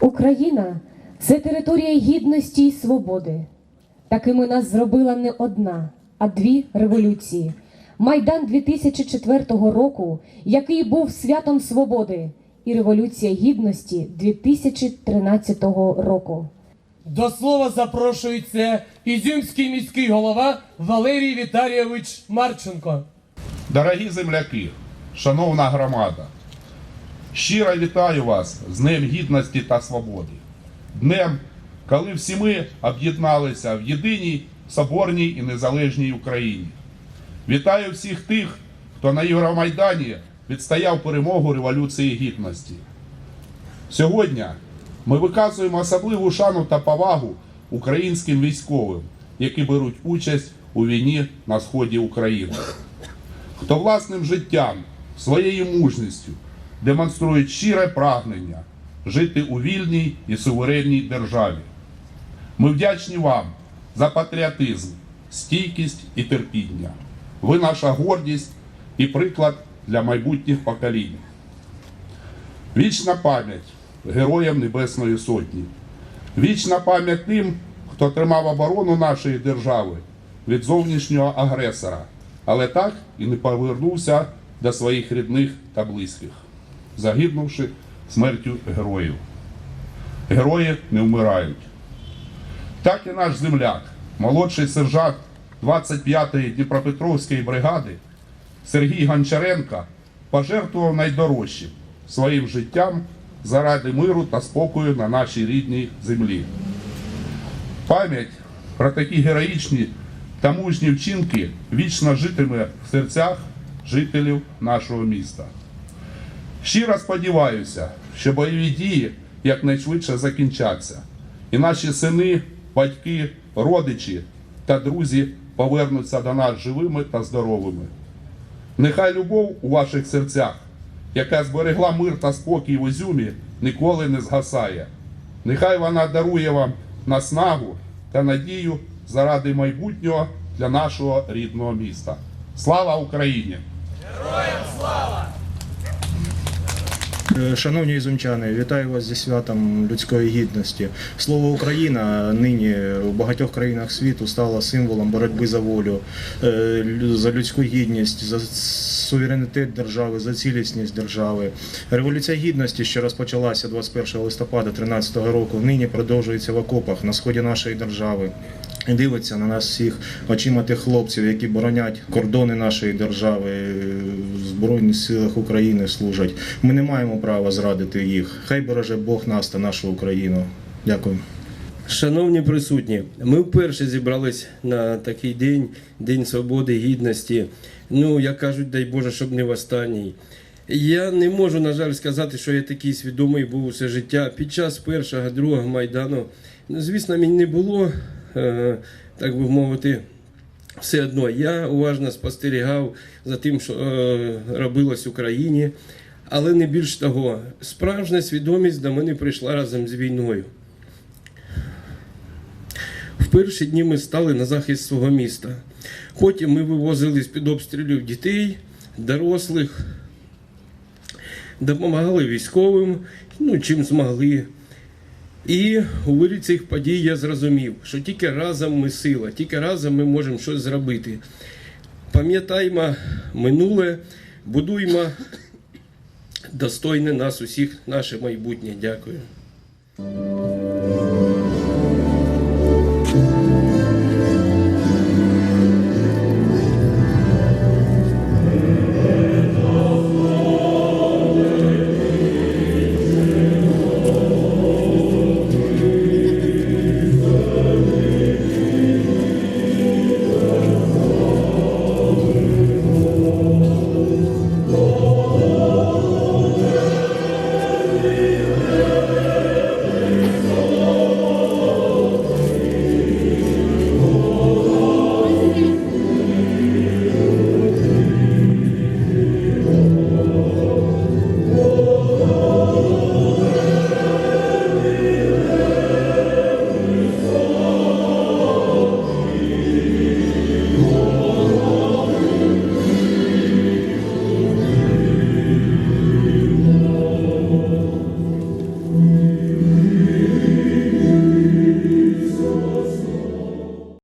Україна це територія гідності і свободи. Такими нас зробила не одна, а дві революції. Майдан 2004 року, який був святом свободи, і Революція Гідності 2013 року. До слова запрошується Ізюмський міський голова Валерій Віталійович Марченко. Дорогі земляки, шановна громада, щиро вітаю вас з Днем Гідності та Свободи. Днем, коли всі ми об'єдналися в єдиній соборній і незалежній Україні. Вітаю всіх тих, хто на Євромайдані відстояв перемогу Революції Гідності. Сьогодні ми виказуємо особливу шану та повагу українським військовим, які беруть участь у війні на сході України хто власним життям, своєю мужністю демонструє щире прагнення жити у вільній і суверенній державі. Ми вдячні вам за патріотизм, стійкість і терпіння. Ви наша гордість і приклад для майбутніх поколінь. Вічна пам'ять героям Небесної Сотні. Вічна пам'ять тим, хто тримав оборону нашої держави від зовнішнього агресора, але так і не повернувся до своїх рідних та близьких, загинувши смертю героїв. Герої не вмирають. Так і наш земляк, молодший сержант 25-ї Дніпропетровської бригади Сергій Гончаренко пожертвував найдорожчим своїм життям заради миру та спокою на нашій рідній землі. Пам'ять про такі героїчні та мужні вчинки вічно житиме в серцях жителів нашого міста. Щиро сподіваюся, що бойові дії якнайшвидше закінчаться, і наші сини, батьки, родичі та друзі повернуться до нас живими та здоровими. Нехай любов у ваших серцях, яка зберегла мир та спокій в Ізюмі, ніколи не згасає. Нехай вона дарує вам наснагу та надію заради майбутнього для нашого рідного міста. Слава Україні! Е, Шановні ізумчани, вітаю вас зі святом людської гідності. Слово Україна нині у багатьох країнах світу стало символом боротьби за волю, е, за людську гідність, за суверенітет держави, за цілісність держави. Революція гідності, що розпочалася 21 листопада 2013 року, нині продовжується в окопах на сході нашої держави. І дивиться на нас всіх очима тих хлопців, які боронять кордони нашої держави, е, в Збройних силах України служать. Ми не маємо права зрадити їх. Хай береже Бог нас та нашу Україну. Дякую. Шановні присутні, ми вперше зібрались на такий день, День свободи, гідності. Ну, як кажуть, дай Боже, щоб не в останній. Я не можу, на жаль, сказати, що я такий свідомий був усе життя. Під час першого, другого майдану, ну, звісно, мені не було, е, так би мовити, все одно. Я уважно спостерігав за тим, що е, робилось в Україні. Але не більш того, справжня свідомість до мене прийшла разом з війною. В перші дні ми стали на захист свого міста. Потім ми вивозили з-під обстрілів дітей, дорослих, допомагали військовим, ну чим змогли. І у вирі цих подій я зрозумів, що тільки разом ми сила, тільки разом ми можемо щось зробити. Пам'ятаймо минуле, будуймо достойне нас усіх, наше майбутнє. Дякую.